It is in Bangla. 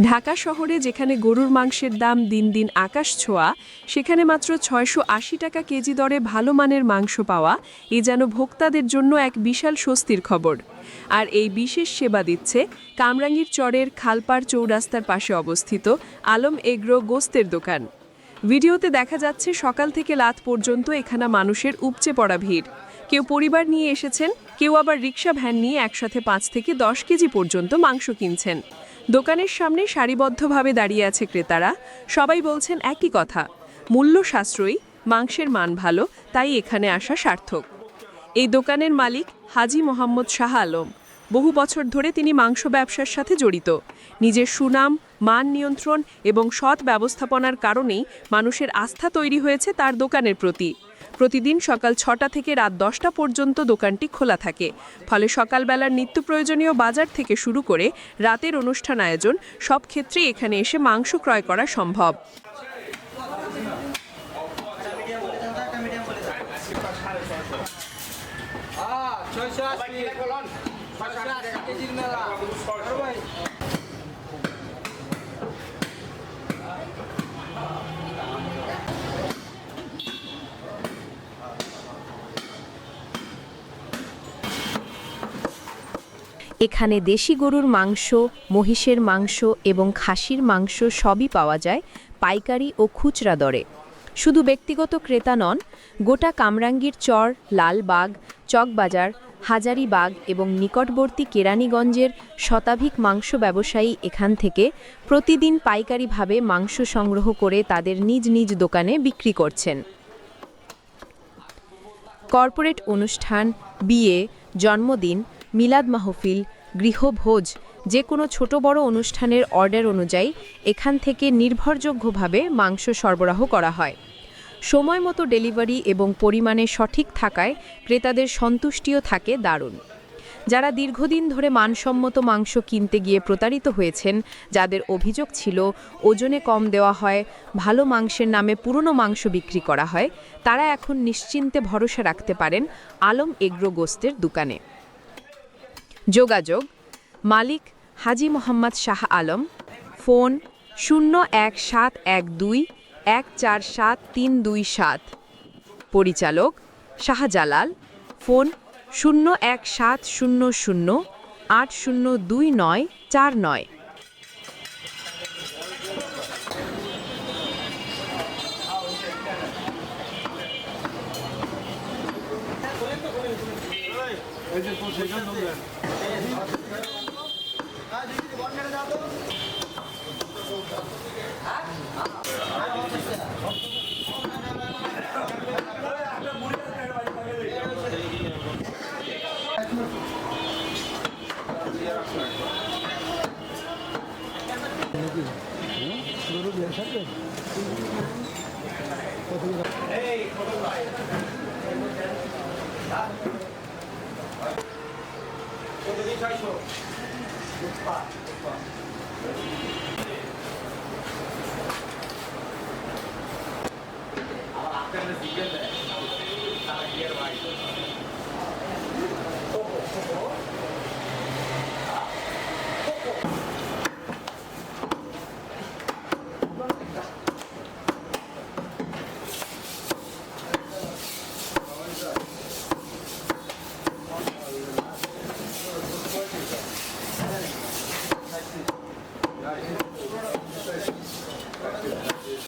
ঢাকা শহরে যেখানে গরুর মাংসের দাম দিন দিন আকাশ ছোঁয়া, সেখানে মাত্র ছয়শো আশি টাকা কেজি দরে ভালো মানের মাংস পাওয়া, এ যেন ভোক্তাদের জন্য এক বিশাল স্বস্তির খবর। আর এই বিশেষ সেবা দিচ্ছে কামরাঙ্গীর চরের খালপাড় চৌরাস্তার পাশে অবস্থিত আলম এগ্রো গোস্তের দোকান। ভিডিওতে দেখা যাচ্ছে সকাল থেকে রাত পর্যন্ত এখানে মানুষের উপচে পড়া ভিড়। কেউ পরিবার নিয়ে এসেছেন, কেউ আবার রিক্সা ভ্যান নিয়ে একসাথে পাঁচ থেকে দশ কেজি পর্যন্ত মাংস কিনছেন। দোকানের সামনে সারিবদ্ধভাবে দাঁড়িয়ে আছে ক্রেতারা। সবাই বলছেন, একই কথা। মূল্য সাশ্রয়ী, মাংসের মান ভালো, তাই এখানে আসা সার্থক। এই দোকানের মালিক হাজি মোহাম্মদ শাহ আলম। বহু বছর ধরে তিনি মাংস ব্যবসার সাথে জড়িত। নিজের সুনাম, মান নিয়ন্ত্রণ এবং সৎ ব্যবস্থাপনার কারণেই মানুষের আস্থা তৈরি হয়েছে তার দোকানের প্রতি। প্রতিদিন সকাল ছটা থেকে রাত দশটা পর্যন্ত দোকানটি খোলা থাকে। ফলে সকালবেলার নিত্য প্রয়োজনীয় বাজার থেকে শুরু করে রাতের অনুষ্ঠান আয়োজন সব ক্ষেত্রেই এখানে এসে মাংস ক্রয় করা সম্ভব। এখানে দেশি গরুর মাংস, মহিষের মাংস এবং খাসির মাংস সবই পাওয়া যায় পাইকারি ও খুচরা দরে। শুধু ব্যক্তিগত ক্রেতা নন, গোটা কামরাঙ্গীর চর, লালবাগ, চকবাজার, হাজারিবাগ এবং নিকটবর্তী কেরানীগঞ্জের শতাধিক মাংস ব্যবসায়ী এখান থেকে প্রতিদিন পাইকারিভাবে মাংস সংগ্রহ করে তাদের নিজ নিজ দোকানে বিক্রি করছেন। কর্পোরেট অনুষ্ঠান, বিয়ে, জন্মদিন মিলাদ মাহফিল, গৃহভোজ, যে কোনো ছোট বড় অনুষ্ঠানের অর্ডার অনুযায়ী এখান থেকে নির্ভরযোগ্যভাবে মাংস সরবরাহ করা হয়। সময় মতো ডেলিভারি এবং পরিমাণে সঠিক থাকায় ক্রেতাদের সন্তুষ্টিও থাকে দারুণ। যারা দীর্ঘদিন ধরে মানসম্মত মাংস কিনতে গিয়ে প্রতারিত হয়েছেন, যাদের অভিযোগ ছিল ওজনে কম দেওয়া হয়, ভালো মাংসের নামে পুরনো মাংস বিক্রি করা হয়, তারা এখন নিশ্চিন্তে ভরসা রাখতে পারেন আলম এগ্রো গোস্তের দোকানে। যোগাযোগ, মালিক হাজি মোহাম্মদ শাহ আলম, ফোন শূন্য এক সাত এক দুই এক চার সাত তিন দুই সাত। পরিচালক শাহজালাল, ফোন শূন্য এক সাত শূন্য শূন্য আট শূন্য দুই নয় চার নয়। গরু দিয়ে সারবেন এই ফটো ভাই? 最初6%、6%。